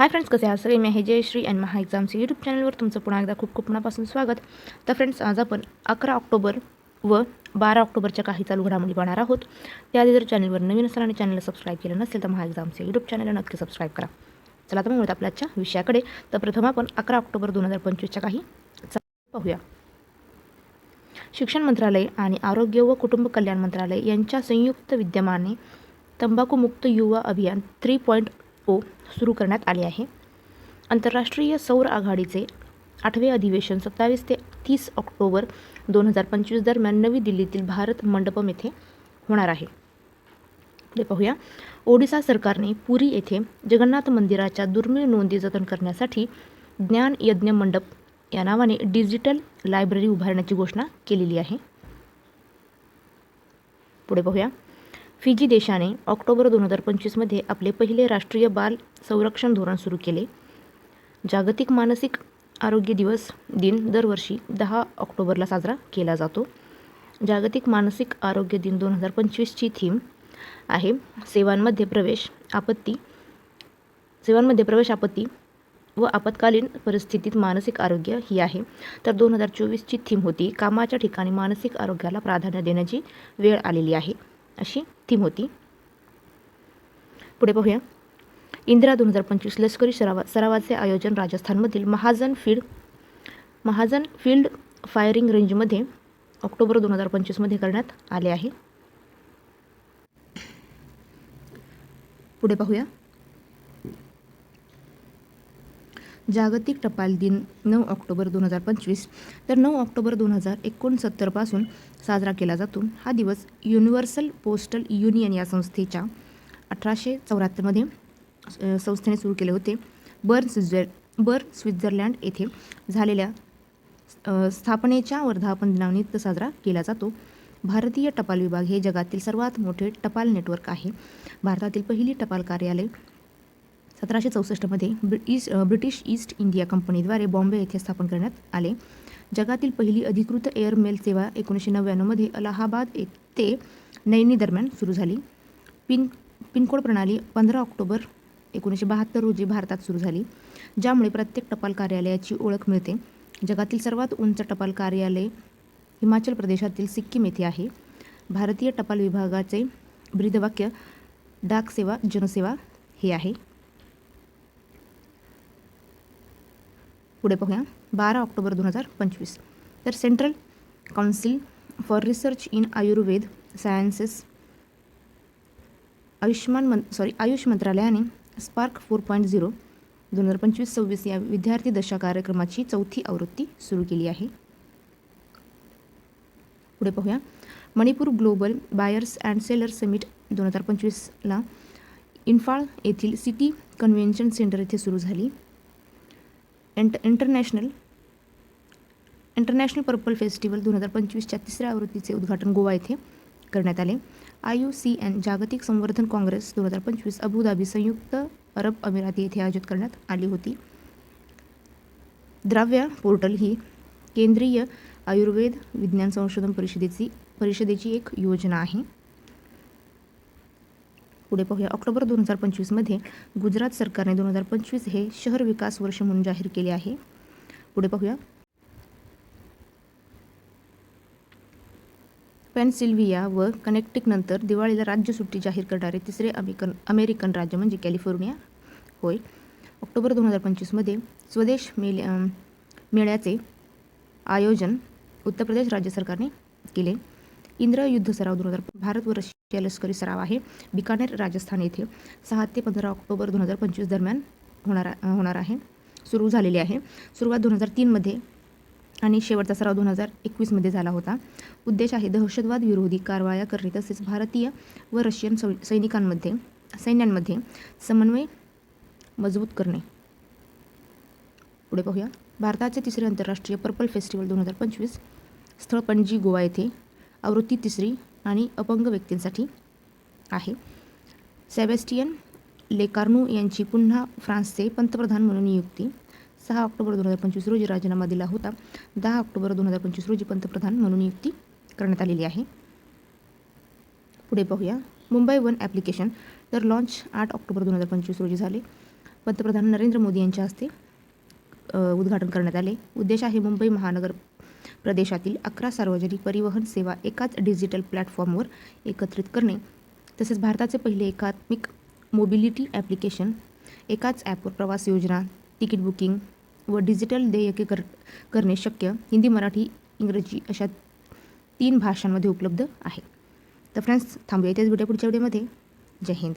Hi friends कसे आहात? सगळे मी आहे जयश्री आणि महा एक्झामचे यूट्यूब चॅनलवर तुमचं पुन्हा एकदा खूप खूप मनापासून स्वागत. तर फ्रेंड्स आज आपण अकरा ऑक्टोबर व बारा ऑक्टोबरच्या काही चालू घडामोडी पाहणार आहोत. त्याआधी जर चॅनलवर नवीन असाल आणि चॅनलला सबस्क्राईब केलं नसेल तर महा एक्झामचे यूट्यूब चॅनलला नक्की सबस्क्राईब करा. चला तर मग आपल्याच्या विषयाकडे. तर प्रथम आपण अकरा ऑक्टोबर दोन हजार पंचवीसच्या काही चालू पाहूया. शिक्षण मंत्रालय आणि आरोग्य व कुटुंब कल्याण मंत्रालय यांच्या संयुक्त विद्यमाने तंबाखूमुक्त युवा अभियान थ्री पॉईंट ओ सुरू करण्यात आले आहे. आंतरराष्ट्रीय सौर आघाडीचे आठवे अधिवेशन सत्तावीस ते तीस ऑक्टोबर दोन हजार पंचवीस दरम्यान नवी दिल्लीतील भारत मंडपम येथे होणार आहे. पुढे पाहूया. ओडिसा सरकारने पुरी येथे जगन्नाथ मंदिराच्या दुर्मिळ नोंदी जतन करण्यासाठी ज्ञान यज्ञ मंडप या नावाने डिजिटल लायब्ररी उभारण्याची घोषणा केलेली आहे. पुढे पाहूया. फिजी देशाने ऑक्टोबर दोन हजार पंचवीसमध्ये आपले पहिले राष्ट्रीय बाल संरक्षण धोरण सुरू केले. जागतिक मानसिक आरोग्य दिवस दिन दरवर्षी दहा ऑक्टोबरला साजरा केला जातो. जागतिक मानसिक आरोग्य दिन दोन हजार पंचवीसची थीम आहे सेवांमध्ये प्रवेश आपत्ती सेवांमध्ये प्रवेश आपत्ती व आपत्कालीन परिस्थितीत मानसिक आरोग्य ही आहे. तर दोन हजार चोवीसची थीम होती कामाच्या ठिकाणी मानसिक आरोग्याला प्राधान्य देण्याची वेळ आलेली आहे. अशी थीम होती पुढे पाहूया. इंदिरा दोन हजार पंचवीस लष्करी सरावा सरावाचे आयोजन राजस्थानमधील Mahajan field Mahajan field firing रेंजमध्ये ऑक्टोबर दोन हजार पंचवीसमध्ये करण्यात आले आहे. पुढे पाहूया. जागतिक टपाल दिन नऊ ऑक्टोबर दोन हजार पंचवीस. तर नऊ ऑक्टोबर दोन हजार एकोणसत्तरपासून साजरा केला जातो. हा दिवस युनिव्हर्सल पोस्टल युनियन या संस्थेच्या अठराशे चौऱ्याहत्तरमध्ये संस्थेने सुरू केले होते. बर्न स्विझर बर्न स्वित्झर्लँड येथे झालेल्या स्थापनेच्या वर्धापन दिनानिमित्त साजरा केला जातो. भारतीय टपाल विभाग हे जगातील सर्वात मोठे टपाल नेटवर्क आहे. भारतातील पहिली टपाल कार्यालय सतराशे चौसष्टमध्ये ब्रि ईस्ट ब्रिटिश ईस्ट इंडिया कंपनीद्वारे बॉम्बे येथे स्थापन करण्यात आले. जगातील पहिली अधिकृत एअरमेल सेवा एकोणीसशे नव्याण्णवमध्ये अलाहाबाद ते नैनी दरम्यान सुरू झाली. पिन पिनकोड प्रणाली पंधरा ऑक्टोबर एकोणीसशे बहात्तर रोजी भारतात सुरू झाली ज्यामुळे प्रत्येक टपाल कार्यालयाची ओळख मिळते. जगातील सर्वात उंच टपाल कार्यालय हिमाचल प्रदेशातील सिक्कीम येथे आहे. भारतीय टपाल विभागाचे ब्रीदवाक्य डाक सेवा जनसेवा हे आहे. पुढे बघूया. बारा ऑक्टोबर दोन हजार पंचवीस. तर central council for research in Ayurveda sciences Ayushman मं सॉरी आयुष मंत्रालयाने स्पार्क फोर पॉईंट झिरो दोन हजार पंचवीस सव्वीस या विद्यार्थी दशा कार्यक्रमाची चौथी आवृत्ती सुरू केली आहे. पुढे पाहूया Manipur global buyers and seller summit दोन हजार पंचवीसला इन्फाळ येथील सिटी कन्व्हेन्शन सेंटर येथे सुरू झाली. इंट इंटरनॅशनल इंटरनॅशनल पर्पल फेस्टिवल दोन हजार पंचवीसच्या तिसऱ्या आवृत्तीचे उद्घाटन गोवा येथे करण्यात आले. आय यू सी एन जागतिक संवर्धन काँग्रेस दोन हजार पंचवीस अबुधाबी संयुक्त अरब अमिराती येथे आयोजित करण्यात आली होती. द्रव्य पोर्टल ही केंद्रीय आयुर्वेद विज्ञान संशोधन परिषदेची परिषदेची एक योजना आहे. पुढे पाहूया. ऑक्टोबर दोन हजार पंचवीसमध्ये गुजरात सरकारने दोन हजार पंचवीस हे शहर विकास वर्ष म्हणून जाहीर केले आहे. पुढे पाहूया. पेनसिल्व्हिया व कनेक्टिकनंतर दिवाळीला राज्य सुट्टी जाहीर करणारे तिसरे अमेरिकन अमेरिकन राज्य म्हणजे कॅलिफोर्निया. होय. ऑक्टोबर दोन हजार पंचवीसमध्ये स्वदेश मेले मेळ्याचे आयोजन उत्तर प्रदेश राज्य सरकारने केले. इंद्र युद्ध सराव दोन हजार भारत व रशिया लष्करी सराव आहे. बिकानेर राजस्थान येथे सहा ते पंधरा ऑक्टोबर दोन हजार पंचवीस दरम्यान होणार होणार आहे. सुरू झालेली आहे. सुरुवात दोन हजार तीनमध्ये आणि शेवटचा सराव दोन हजार एकवीसमध्ये झाला होता. उद्देश आहे दहशतवाद विरोधी कारवाया करणे. तसेच भारतीय व रशियन सै सैनिकांमध्ये सैन्यांमध्ये समन्वय मजबूत करणे. पुढे पाहूया. भारताचे तिसरे आंतरराष्ट्रीय पर्पल फेस्टिवल दोन हजार पंचवीस स्थळ पणजी गोवा येथे आवृत्ती तिसरी आणि अपंग व्यक्तींसाठी आहे. सॅबेस्टियन लेकार्नू यांची पुन्हा फ्रान्सचे पंतप्रधान म्हणून नियुक्ती. सहा ऑक्टोबर दोन हजार पंचवीस रोजी राजीनामा दिला होता. दहा ऑक्टोबर दोन हजार पंचवीस रोजी पंतप्रधान म्हणून नियुक्ती करण्यात आलेली आहे. पुढे पाहूया. मुंबई वन ॲप्लिकेशन तर लॉन्च आठ ऑक्टोबर दोन हजार पंचवीस रोजी झाले. पंतप्रधान नरेंद्र मोदी यांच्या हस्ते उद्घाटन करण्यात आले. उद्देश आहे मुंबई महानगर प्रदेशातील अकरा सार्वजनिक परिवहन सेवा एकाच डिजिटल प्लॅटफॉर्मवर एकत्रित करणे. तसेच भारताचे पहिले एकात्मिक मोबिलिटी ॲप्लिकेशन एकाच ॲपवर प्रवास योजना तिकीट बुकिंग व डिजिटल देयके कर करणे शक्य हिंदी मराठी इंग्रजी अशा तीन भाषांमध्ये उपलब्ध आहे. तर फ्रेंड्स थांबूया इथेच. भेटूया पुढच्या व्हिडिओमध्ये. जय हिंद.